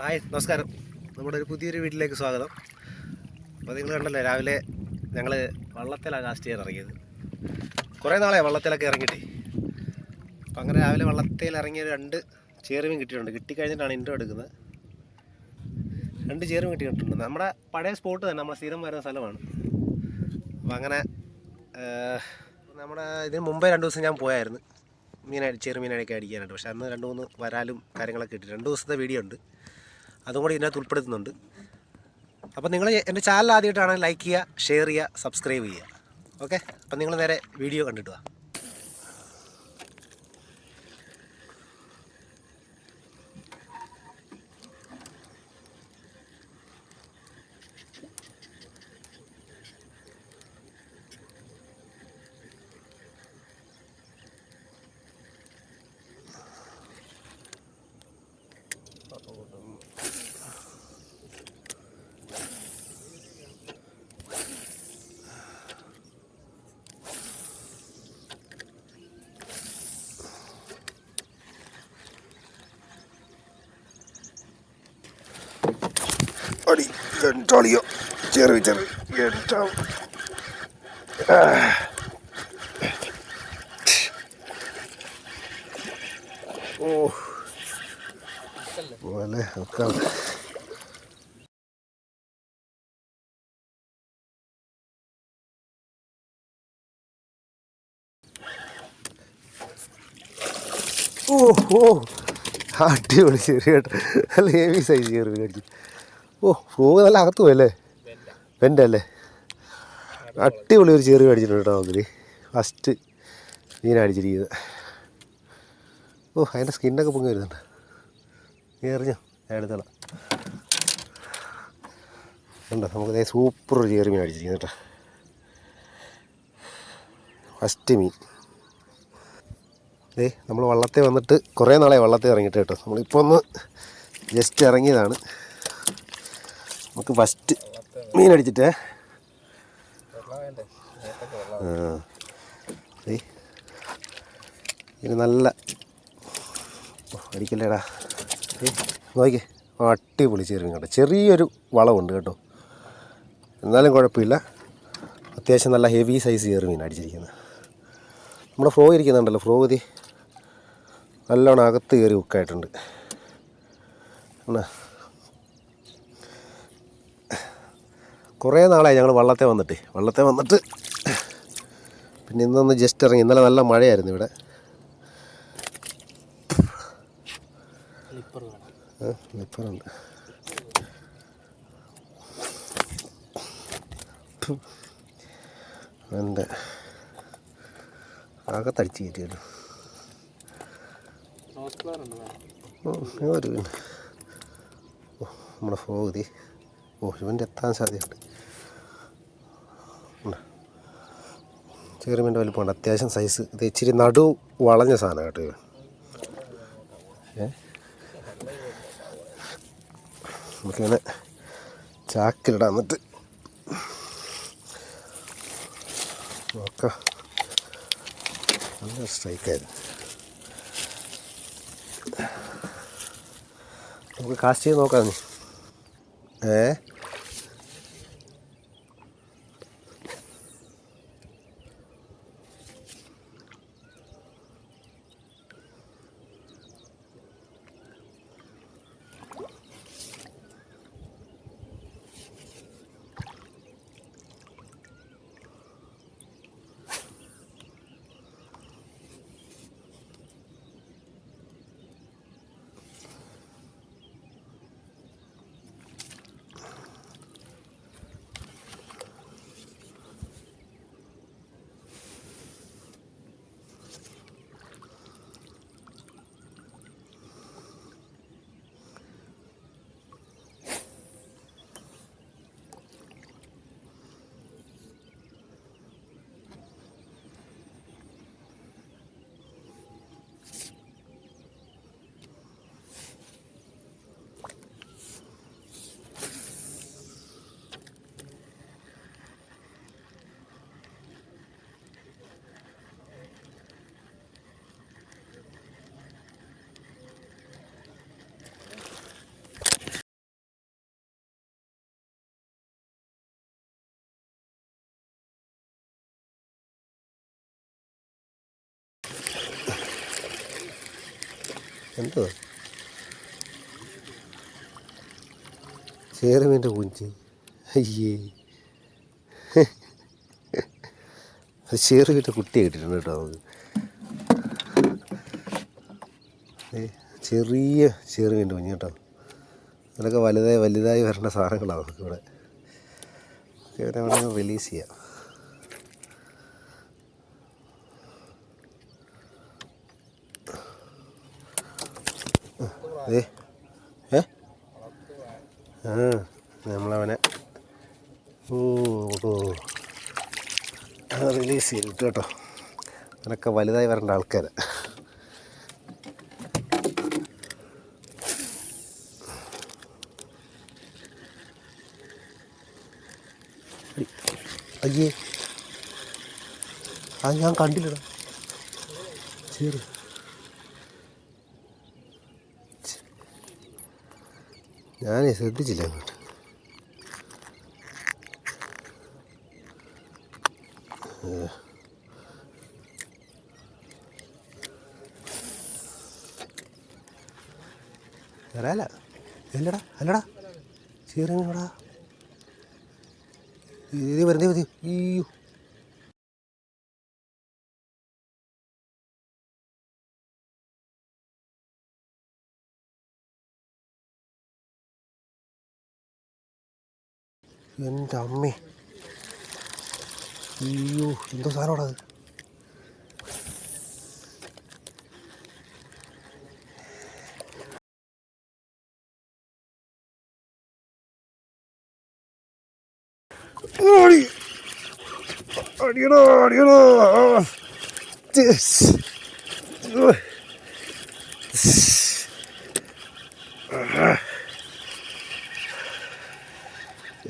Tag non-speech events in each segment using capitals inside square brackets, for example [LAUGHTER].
Hi നമസ്കാരം. നമ്മുടെ ഒരു പുതിയൊരു വീട്ടിലേക്ക് സ്വാഗതം. അപ്പോൾ നിങ്ങൾ കണ്ടല്ലേ രാവിലെ ഞങ്ങൾ വള്ളത്തിലാണ് കാസ്റ്റ് ചെയ്യാൻ ഇറങ്ങിയത്. കുറേ നാളെ വള്ളത്തിലൊക്കെ ഇറങ്ങിയിട്ടേ. അപ്പം അങ്ങനെ രാവിലെ വള്ളത്തിൽ ഇറങ്ങിയ രണ്ട് ചേറുമീൻ കിട്ടിയിട്ടുണ്ട്. കിട്ടിക്കഴിഞ്ഞിട്ടാണ് ഇൻട്രോ എടുക്കുന്നത്. രണ്ട് ചേറുമീൻ കിട്ടിയിട്ടുണ്ട്. നമ്മുടെ പഴയ സ്പോട്ട് തന്നെ നമ്മൾ സ്ഥിരം വരുന്ന സ്ഥലമാണ്. അപ്പം അങ്ങനെ നമ്മുടെ ഇതിന് മുമ്പേ രണ്ട് ദിവസം ഞാൻ പോയായിരുന്നു. മീൻ ചെറുമീനൊക്കെ അടിക്കാനായിട്ട്. പക്ഷേ അന്ന് രണ്ട് മൂന്ന് വരാലും കാര്യങ്ങളൊക്കെ കിട്ടി രണ്ട് ദിവസത്തെ വീഡിയോ ഉണ്ട്. അതും കൂടി ഇതിനകത്ത് ഉൾപ്പെടുത്തുന്നുണ്ട്. അപ്പോൾ നിങ്ങൾ എന്റെ ചാനൽ ആദ്യമായിട്ടാണ് ലൈക്ക് ചെയ്യുക ഷെയർ ചെയ്യുക സബ്സ്ക്രൈബ് ചെയ്യുക. ഓക്കെ അപ്പം നിങ്ങൾ നേരെ വീഡിയോ കണ്ടിട്ട് അടി എട്ടാളിയോ ചെറിയ ചെറിയ എട്ടാ ഓ. പോലെ ഒക്കെ ഓ ഓ. അടിപൊളി ചെറിയ അല്ല ഹെവി സൈസ് ചെറിയ മേടിച്ചു ഓ ഫ്രോഗ് നല്ല അകത്ത് പോയല്ലേ? വെന്റെ അല്ലേ അടിപൊളി ഒരു ചെറിയ അടിച്ചിട്ടുണ്ട് കേട്ടോ നമുക്ക് ഫസ്റ്റ് മീൻ അടിച്ചിരിക്കുന്നത്. ഓ അതിന്റെ സ്കിന്നൊക്കെ പൊങ്ങി വരുന്നുണ്ട്. നീ എറിഞ്ഞോ? ഞാൻ എടുത്തോളാം. ഉണ്ടോ നമുക്ക് സൂപ്പർ ഒരു ചെറിയ മീൻ അടിച്ചിരിക്കുന്നു കേട്ടോ. ഫസ്റ്റ് മീൻ. ഏ നമ്മൾ വള്ളത്തെ വന്നിട്ട് കുറേ നാളായി വള്ളത്തെ ഇറങ്ങിയിട്ട് കേട്ടോ. നമ്മളിപ്പോൾ ഒന്ന് ജസ്റ്റ് ഇറങ്ങിയതാണ്. നമുക്ക് ഫസ്റ്റ് മീൻ അടിച്ചിട്ടേ. ഇത് നല്ല അടിക്കല്ലേടാ. നോക്കി നോക്കിക്കേ. അടിപൊളി ചെറിയ കേട്ടോ ചെറിയൊരു വളമുണ്ട് കേട്ടോ. എന്നാലും കുഴപ്പമില്ല. അത്യാവശ്യം നല്ല ഹെവി സൈസ് ചെറുമീൻ അടിച്ചിരിക്കുന്നത്. നമ്മുടെ ഫ്രോ ഇരിക്കുന്നുണ്ടല്ലോ ഫ്രോ ഇതി നല്ലോണം അകത്ത് കയറി ഉക്കായിട്ടുണ്ട് എന്നാ കുറേ നാളായി ഞങ്ങൾ വള്ളത്തെ വന്നിട്ട്. വള്ളത്തെ വന്നിട്ട് പിന്നെ ഇന്നൊന്ന് ജസ്റ്റ് ഇറങ്ങി. ഇന്നലെ നല്ല മഴയായിരുന്നു ഇവിടെ. നിപ്പറുണ്ട് എന്റെ അകത്തടിച്ച് കയറ്റിയല്ലോ. ഓ, ഇങ്ങോട്ട് പിന്നെ ഓ നമ്മുടെ ഫോഗതി. ഓ ഇവന്റെ എത്താൻ സാധ്യതയുണ്ട്. ചെറുമീന്റെ വലിപ്പമുണ്ട്. അത്യാവശ്യം സൈസ് ഇത് ഇച്ചിരി നടു വളഞ്ഞ സാധനം കേട്ടോ നമുക്കിങ്ങനെ ചാക്കിലിടാൻ എന്നിട്ട്. നോക്കാം. നല്ല സ്ട്രൈക്കായിരുന്നു നമുക്ക് കാസ്റ്റ് ചെയ്ത് നോക്കാം ഏ? എന്തോ? ചേറുമീന്റെ കുഞ്ച്. അയ്യേ. അത് ചേറുമീന്റെ കുട്ടിയെ കിട്ടിയിട്ടുണ്ട് കേട്ടോ നമുക്ക്. ചെറിയ ചേറുമീന്റെ കുഞ്ഞ് കേട്ടോ. അതൊക്കെ വലുതായി വലുതായി വരേണ്ട സാധനങ്ങളാണ് നമുക്കിവിടെ ഇവരെ വേണമെങ്കിൽ റിലീസ് ചെയ്യാം. നമ്മളവനെ. ഓ റിലീസ് ചെയ്തിട്ട് കേട്ടോ. അവനൊക്കെ വലുതായി വരേണ്ട ആൾക്കാരെ. അയ്യേ. അത് ഞാൻ കണ്ടില്ലടാ. ചേറ്. ഞാനേ ശ്രദ്ധിച്ചില്ല അങ്ങോട്ട്. വരാല അല്ലടാ. അല്ലടാ ചേറിനടാ ഇത് വെറുതെ മതി അയ്യോ. എന്റെ അമ്മേ. അയ്യോ എന്തോ സാധനമാടാ അത്.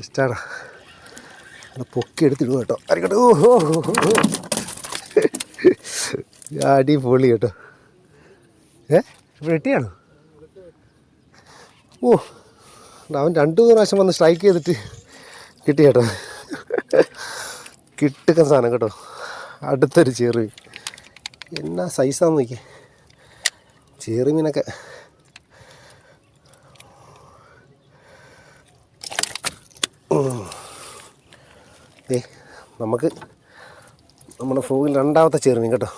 ജസ്റ്റാടാ അത് പൊക്കി എടുത്തിടുക കേട്ടോ. ആയിക്കോട്ടെ ഹോ. [LAUGHS] അടിപൊളി കേട്ടോ. ഏ? വെട്ടിയാണോ ഓ അവൻ രണ്ടു മൂന്ന് പ്രാവശ്യം വന്ന് സ്ട്രൈക്ക് ചെയ്തിട്ട് കിട്ടി കേട്ടോ. കിട്ടുന്ന സാധനം കേട്ടോ. അടുത്തൊരു ചെറു എന്നാ സൈസാന്ന് നോക്കി ചെറുമീനൊക്കെ ഏ നമുക്ക് നമ്മുടെ ഫ്രോഗിൽ രണ്ടാമത്തെ ചെറുമീൻ കേട്ടോ.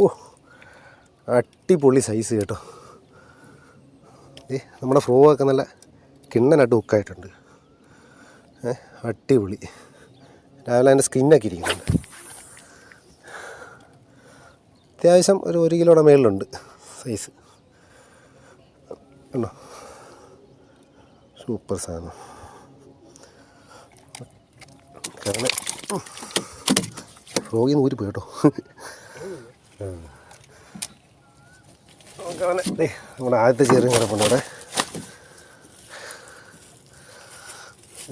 ഓ അടിപൊളി സൈസ് കേട്ടോ. ഏ നമ്മുടെ ഫ്രോഗൊക്കെ നല്ല കിണ്ണനായിട്ട് ഹുക്കായിട്ടുണ്ട് ഏ അടിപൊളി. രാവിലെ അതിന്റെ സ്കിന്നൊക്കെ ഇരിക്കുന്നുണ്ട്. അത്യാവശ്യം ഒരു ഒരു കിലോയുടെ മേളിലുണ്ട് സൈസ് കണ്ടോ? സൂപ്പർ സാധനം. കാരണം ഫ്ലോഗിൽ നിന്ന് ഊരിപ്പോയി കേട്ടോ. നമ്മുടെ ആദ്യത്തെ ചെറിയ കിടപ്പുണ്ട് അവിടെ.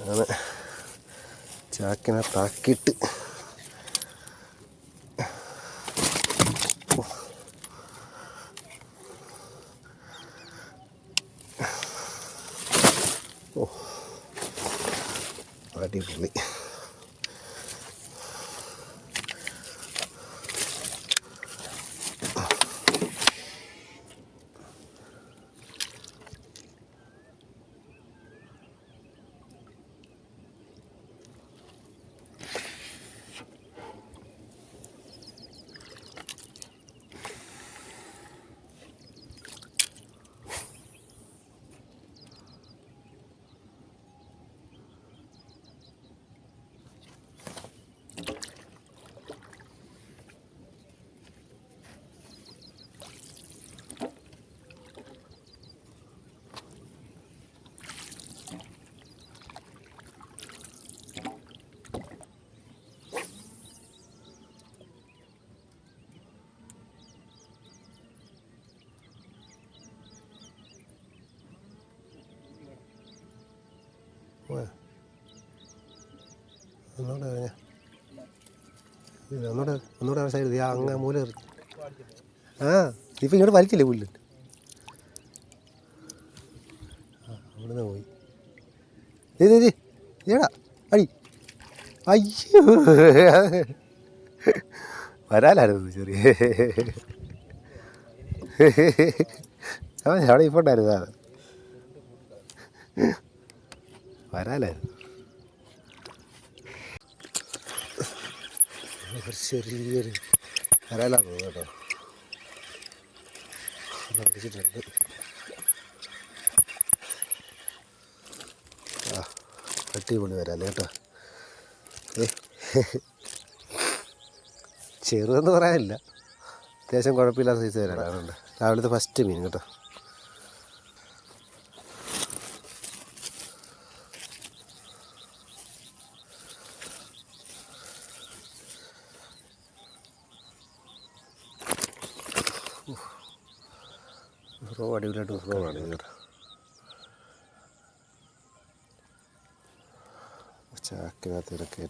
അങ്ങനെ. ചാക്കിനകത്താക്കിയിട്ട് ഓ. അടിപൊളി പോയോ? ഒന്നുകൂടെ ഒന്നുകൂടെ ഒന്നുകൂടെ അവിടെ സൈഡ് അങ്ങ് മൂല. ആ ഇപ്പം ഇങ്ങോട്ട് വലിച്ചില്ലേ പുല്ല്? അവിടുന്ന് പോയി. ഇത് ഇത് ഏടാ അടി. അയ്യോ. വരാലായിരുന്നു ചെറിയ. അവിടെ ഇപ്പോട്ടായിരുന്നു വരാലായിരുന്നു. ഒരു ചെറിയൊരു കരയിലാണ് പോകുന്നത് കേട്ടോ. അടിച്ചിട്ടുണ്ട്. ആ അടിപൊളി വരാല്ലേ കേട്ടോ. ചെറുതെന്ന് പറയാനില്ല. അത്യാവശ്യം കുഴപ്പമില്ലാത്ത സൈസ് വരാനുണ്ട് രാവിലത്തെ ഫസ്റ്റ് മീൻ കേട്ടോ ഫ്രോ അടിപൊളിയായിട്ട് ഇത് കേട്ടോ. ചാക്കിനകത്ത് ഇതൊക്കെ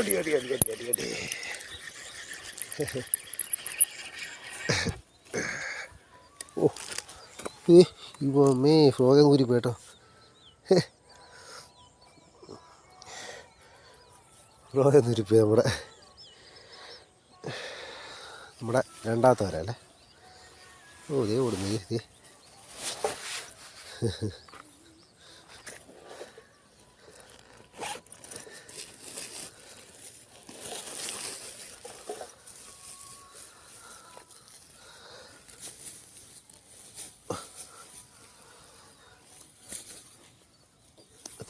അടി അടി അടി അടി അടി അടി. ഓ ഏ ഇവമേ ഫ്രോഗം കൂരി പോയിട്ടോ ഫ്രോഗം കൂരിപ്പോയി നമ്മുടെ നമ്മുടെ രണ്ടാമത്തെ വരല്ലേ ഓ ദേ ഓടുന്നു ദേ.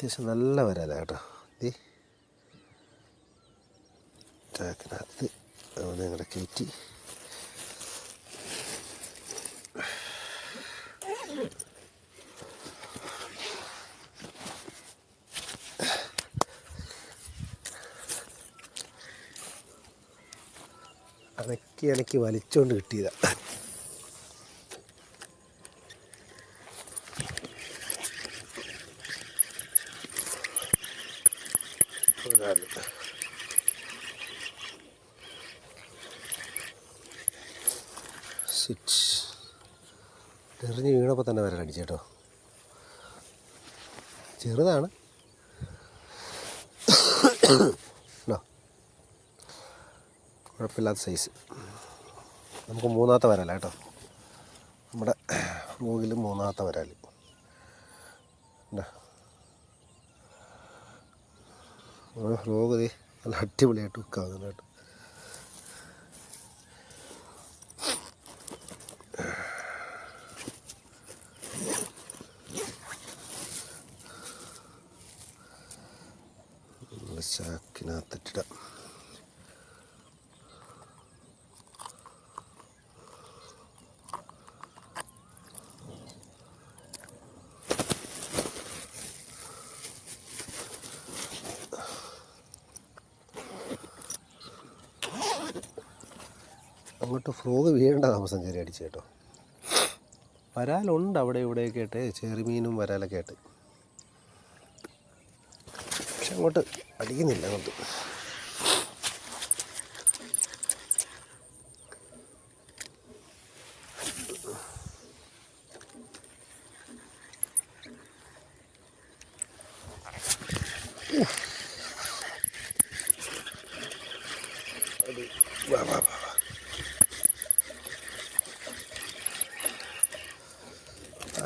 അത്യാവശ്യം നല്ല വരാല കേട്ടോ. ചാക്കിനകത്ത് അവനെ അങ്ങടെ കയറ്റി. അനക്കി അനക്കി വലിച്ചോണ്ട് കിട്ടിയതാ അതാണ് സിറ്റ് എറിഞ്ഞ് വീണപ്പോൾ തന്നെ വരാൻ അടിച്ചു കേട്ടോ. ചെറുതാണ്? കുഴപ്പമില്ലാത്ത സൈസ് നമുക്ക് മൂന്നാമത്തെ വരാല കേട്ടോ. നമ്മുടെ മൂവിൽ മൂന്നാമത്തെ വരാൽ ദേ നല്ല അടിപൊളിയായിട്ട് ഉക്കാവുന്നുണ്ട് കേട്ടോ നല്ല ചാക്കിനകത്തിട്ടിടാം. അങ്ങോട്ട് ഫ്രോഗ് വീഴേണ്ട താമസം ചെറിയ അടിച്ചു കേട്ടോ. വരാലുണ്ട് അവിടെ ഇവിടെയൊക്കെ ആയിട്ട്. ചെറുമീനും വരാലൊക്കെ ആയിട്ട്. പക്ഷെ അങ്ങോട്ട് അടിക്കുന്നില്ല അങ്ങോട്ട്. വാ വാ വാ.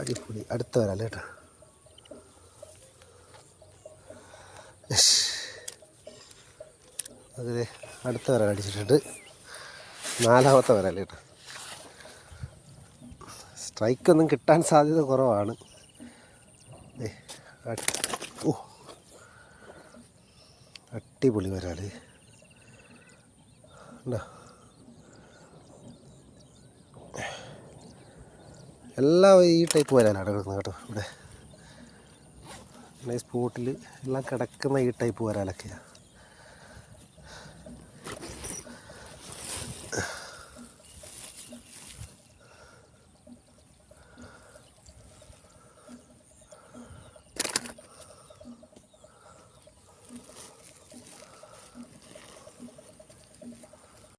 അടിപൊളി. അടുത്ത വരാം അത് ദേ അടുത്ത വര അടിച്ചിട്ടുണ്ട് നാലാമത്തെ വരൽ കേട്ടോ സ്ട്രൈക്കൊന്നും കിട്ടാൻ സാധ്യത കുറവാണ്. ഓ. അടിപൊളി വരാൽ ഉണ്ടോ എല്ലാം ഈ ടൈപ്പ് വരാനാണ് കിടക്കുന്നത് കേട്ടോ ഇവിടെ. സ്പോട്ടിൽ എല്ലാം കിടക്കുന്ന ഈ ടൈപ്പ് വരാലൊക്കെയാണ്